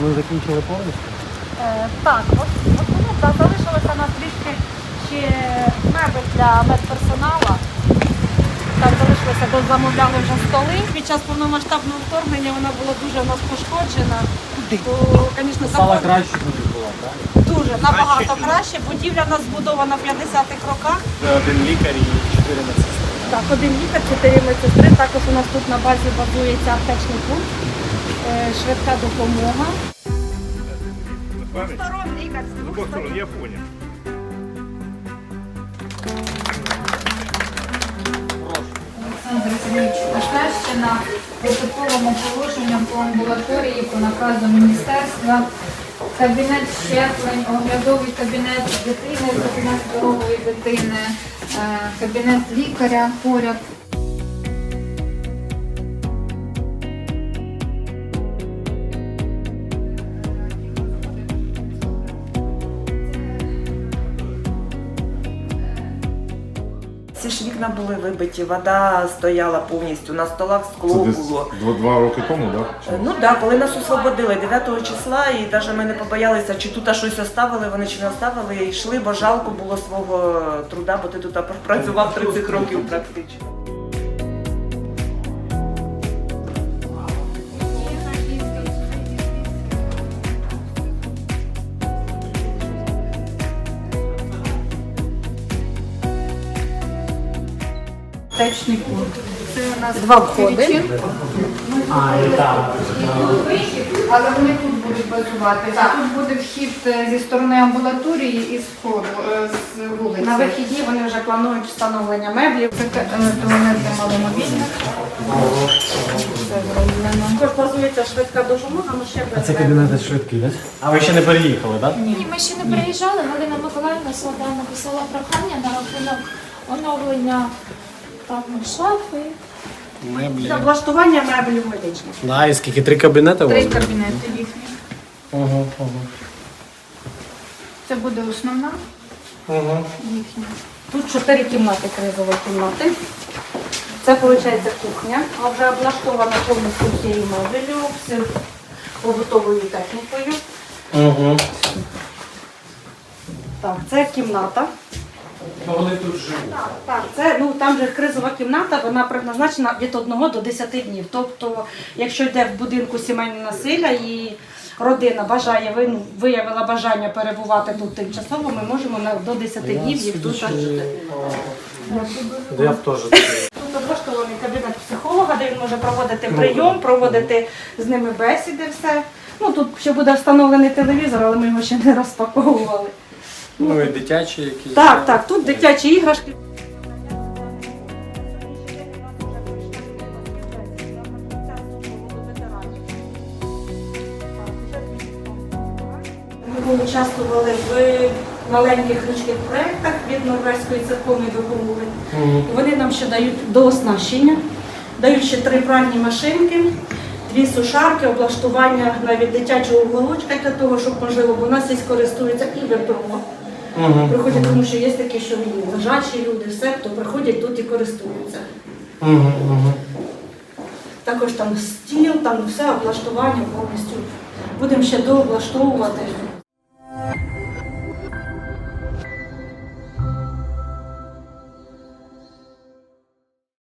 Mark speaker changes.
Speaker 1: Вони закінчили повністю?
Speaker 2: Е, Так, воно да, залишилося на трішки ще мебель для медперсоналу. Так, залишилося, бо замовляли вже столи. Під час повномасштабного вторгнення вона була дуже у нас пошкоджена. То, звісно,
Speaker 1: Стала
Speaker 2: капот-
Speaker 1: краще тоді була, так?
Speaker 2: дуже набагато краще. Будівля у нас збудована в 50-х роках.
Speaker 3: Один лікар і чотири медсестри.
Speaker 2: Так, один лікар, чотири медсестри. Також у нас тут на базі базується аптечний пункт, швидка допомога. Сторон двох сторон.
Speaker 3: Я понял.
Speaker 4: Олександр Сергійович протоколом положенням по амбулаторії по наказу міністерства. Кабінет щеплень, оглядовий кабінет дитини, кабінет здорової дитини, е, кабінет лікаря поряд.
Speaker 5: Ці ж вікна були вибиті, вода стояла повністю, на столах скло
Speaker 6: Це десь
Speaker 5: було.
Speaker 6: два, два роки тому, так?
Speaker 5: Е, Ну так, да, коли нас освободили 9 числа, і навіть ми не побоялися, чи тут щось оставили, вони чи не оставили, і йшли, бо жалко було свого труда, бо ти тут працював 30 років практично.
Speaker 4: Аптечний пункт. Це у нас
Speaker 2: Два входи.
Speaker 1: А, і
Speaker 4: але вони тут будуть базуватися. Тут буде вхід е, зі сторони амбулаторії і з входу, е, з вулиці.
Speaker 2: На вихідні вони вже планують встановлення меблів.
Speaker 4: Це е, туалет для маломобільних. Це.
Speaker 2: Також базується швидка допомога, але ще
Speaker 1: А
Speaker 2: без
Speaker 1: це кабінети швидкі, так? А ви ще не переїхали, так?
Speaker 7: Ні, ми ще не приїжджали. Галина Миколаївна Солода написала прохання на рахунок оновлення там шафи.
Speaker 1: Меблі.
Speaker 2: Облаштування меблів медичних.
Speaker 1: Да, і скільки? Три кабінети у вас?
Speaker 4: Три
Speaker 1: буде?
Speaker 4: кабінети їхні.
Speaker 1: Угу, угу.
Speaker 4: Це буде основна
Speaker 1: Угу.
Speaker 4: їхня.
Speaker 2: Тут чотири кімнати, кризові кімнати. Це виходить кухня, а вже облаштована повністю всією мебелью, всім побутовою технікою.
Speaker 1: Угу.
Speaker 2: Так, це кімната.
Speaker 1: Ну вони тут живуть.
Speaker 2: Так, так, це ну там же кризова кімната, вона предназначена від 1 до 10 днів. Тобто, якщо йде в будинку сімейне насилля і родина бажає, ви- ну, виявила бажання перебувати тут тимчасово, ми можемо на до 10 днів їх тут. жити.
Speaker 1: Я б теж.
Speaker 2: Тут облаштований кабінет психолога, де він може проводити прийом, проводити з ними бесіди, все. Ну тут ще буде встановлений телевізор, але ми його ще не розпаковували.
Speaker 1: Ну і дитячі якісь.
Speaker 2: Так, так, тут дитячі іграшки. Ми участвували в маленьких ручних проєктах від Норвезької церковної допомоги.
Speaker 1: Мгм.
Speaker 2: Вони нам ще дають до оснащення, дають ще три пральні машинки, дві сушарки, облаштування навіть дитячого уголочка для того, щоб можливо, бо у нас є користуються і ВПО.
Speaker 1: Угу.
Speaker 2: Приходять, тому що є такі, що ну, лежачі люди, все, хто приходять тут і користуються.
Speaker 1: Угу, угу.
Speaker 2: Також там стіл, там все облаштування повністю. Будемо ще дооблаштовувати.